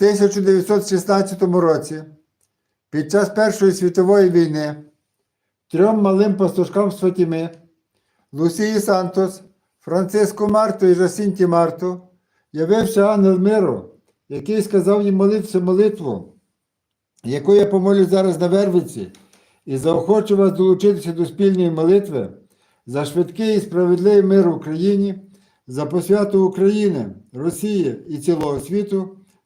1916 році, під час Першої світової війни, трьом малим пастушкам з Фатіми, Лусії Сантос, Франциску Марту і Жасінті Марту, явився ангел миру, який сказав їм молитися молитву, яку я помолю зараз на Вервиці, і заохочу вас долучитися до спільної молитви за швидкий і справедливий мир в Україні, за посвяту України, Росії і цілого світу,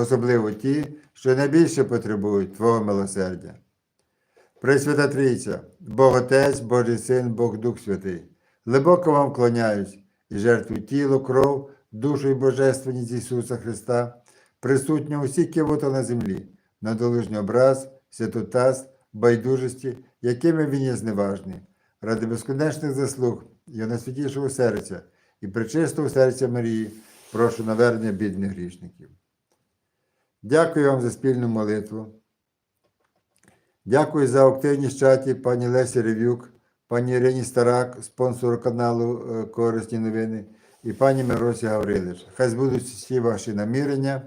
особливо ті, що найбільше потребують Твого милосердя. Пресвята Трійця, Бог Отець, Божий Син, Бог Дух Святий, глибоко вам вклоняюсь і жертвую тіло, кров, душу і божественність Ісуса Христа, присутнього усіх кивота на землі, на долужній образ, святотаз, байдужості, якими він є зневажний, ради безконечних заслуг Його найсвятішого серця і причистого серця Марії, прошу навернення бідних грішників. Дякую вам за спільну молитву. Дякую за активність в чаті пані Лесі Ревюк, пані Ірині Старак, спонсору каналу е, Корисні новини, і пані Миросі Гаврилиш. Хай збудуть всі ваші намірення.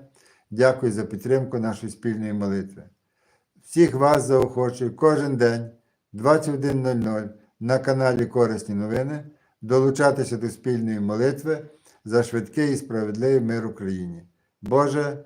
Дякую за підтримку нашої спільної молитви. Всіх вас заохочую кожен день 21.00 на каналі Корисні новини долучатися до спільної молитви за швидкий і справедливий мир Україні. Боже,